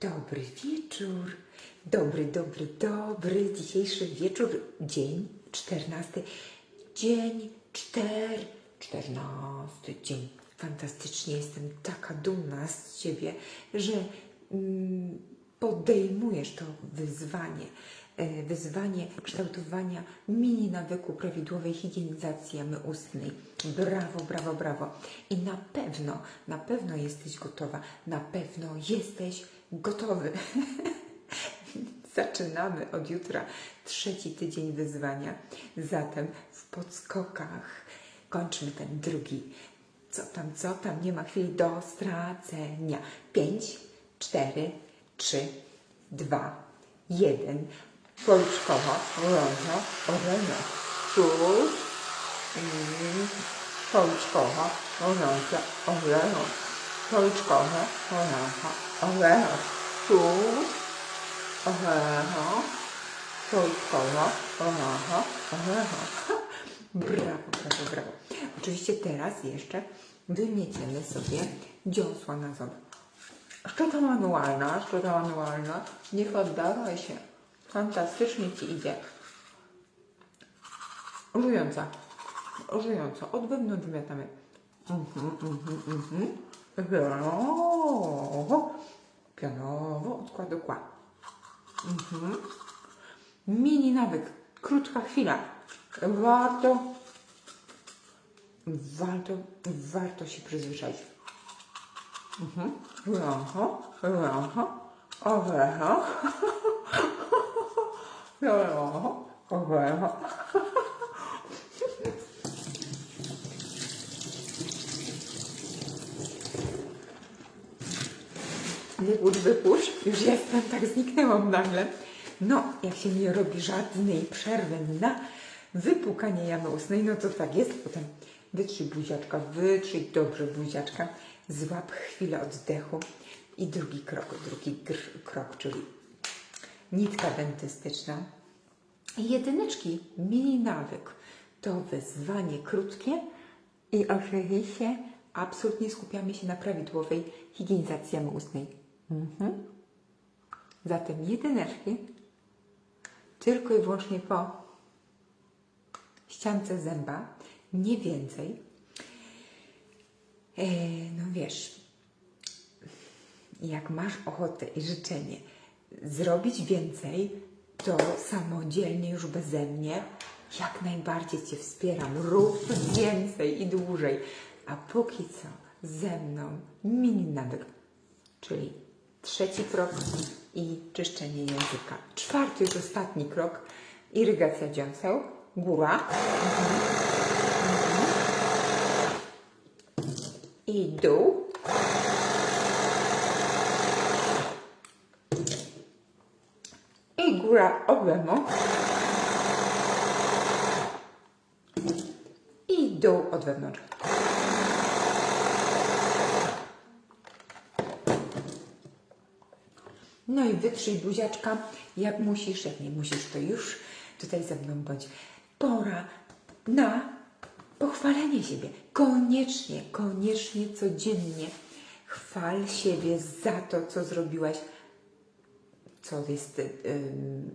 Dobry wieczór. Dobry, dobry, dobry. Dzisiejszy wieczór, dzień czternasty. Dzień czter, czternasty dzień. Fantastycznie jestem taka dumna z Ciebie, że mm, podejmujesz to wyzwanie. e, Wyzwanie kształtowania mini nawyku prawidłowej higienizacji jamy ustnej. Brawo, brawo, brawo. I na pewno, na pewno jesteś gotowa, na pewno jesteś gotowy. Zaczynamy od jutra trzeci tydzień wyzwania. Zatem w podskokach kończmy ten drugi. Co tam, co tam, nie ma chwili do stracenia. Pięć, cztery, trzy, dwa, jeden. Policzkowo, rożo, oreno. Mm, Policzkowo, oranża, oreno. Policzkowo, oranża, oreno, cóż. Oreno. Policzkowo, oranża, oreno. Brawo, brawo, brawo. Oczywiście teraz jeszcze wymieciemy sobie dziąsła na ząb. Szczota manualna, szczota manualna. Nie poddawaj się. Fantastycznie Ci idzie. Żująca. Żująca. Od wewnątrz miatamy. Mhm, mhm, mhm. Pionowo. Pionowo od kła. Mhm. Mini nawyk. Krótka chwila. Warto warto, warto się przyzwyczaić. Mhm. Rocho, rocho, orecho. Rocho, orecho. Wypusz, wypusz. Już jestem, tak zniknęłam nagle. No, jak się nie robi żadnej przerwy na wypukanie jamy ustnej, no to tak jest. Potem wytrzyj buziaczka, wytrzyj dobrze buziaczka, złap chwilę oddechu i drugi krok, drugi krok, czyli nitka dentystyczna. Jedyneczki, mini nawyk. To wyzwanie krótkie i oczywiście absolutnie skupiamy się na prawidłowej higienizacji jamy ustnej. Mhm. Zatem jedyneczki tylko i wyłącznie po ściance zęba, nie więcej. E, no wiesz, jak masz ochotę i życzenie zrobić więcej, to samodzielnie już beze mnie jak najbardziej Cię wspieram. Rób więcej i dłużej. A póki co ze mną mini nawyk, czyli trzeci krok i czyszczenie języka. Czwarty, już ostatni krok, irygacja dziąseł, góra. I dół. I góra obemo. I dół od wewnątrz. No i wytrzyj buziaczka, jak musisz, jak nie musisz, to już tutaj ze mną bądź. Pora na pochwalenie siebie. Koniecznie, koniecznie codziennie chwal siebie za to, co zrobiłaś, co jest ym,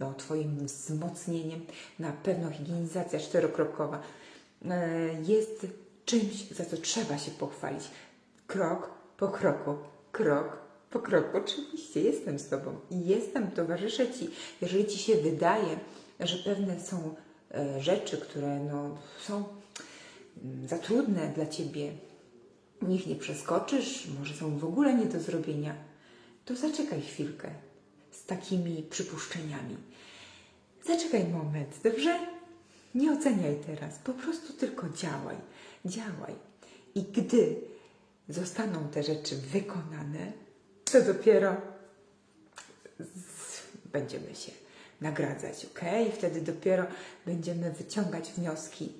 no, Twoim wzmocnieniem. Na pewno higienizacja czterokrokowa e, jest czymś, za co trzeba się pochwalić. Krok po kroku, krok po kroku. Oczywiście jestem z Tobą i jestem, towarzyszę Ci. Jeżeli Ci się wydaje, że pewne są e, rzeczy, które no, są mm, za trudne dla Ciebie, nich nie przeskoczysz, może są w ogóle nie do zrobienia, to zaczekaj chwilkę z takimi przypuszczeniami. Zaczekaj moment, dobrze? Nie oceniaj teraz, po prostu tylko działaj, działaj. I gdy zostaną te rzeczy wykonane, to dopiero z- będziemy się nagradzać, ok? I wtedy dopiero będziemy wyciągać wnioski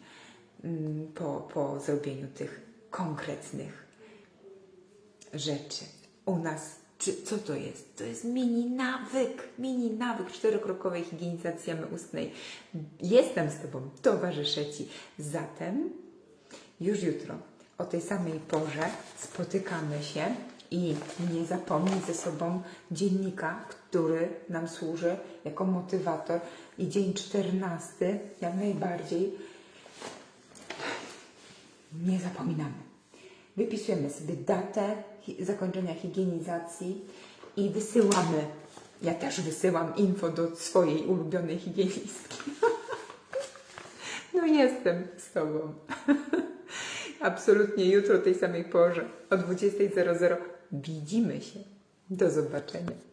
mm, po, po zrobieniu tych konkretnych rzeczy. U nas, czy, co to jest? To jest mini nawyk, mini nawyk czterokrokowej higienizacji jamy ustnej. Jestem z Tobą, towarzyszę Ci. Zatem już jutro o tej samej porze spotykamy się I nie zapomnij ze sobą dziennika, który nam służy jako motywator. I dzień czternasty, jak najbardziej, nie zapominamy. Wypisujemy sobie datę zakończenia higienizacji i wysyłamy. Ja też wysyłam info do swojej ulubionej higienistki. No jestem z Tobą. Absolutnie jutro o tej samej porze o 20.00 widzimy się. Do zobaczenia.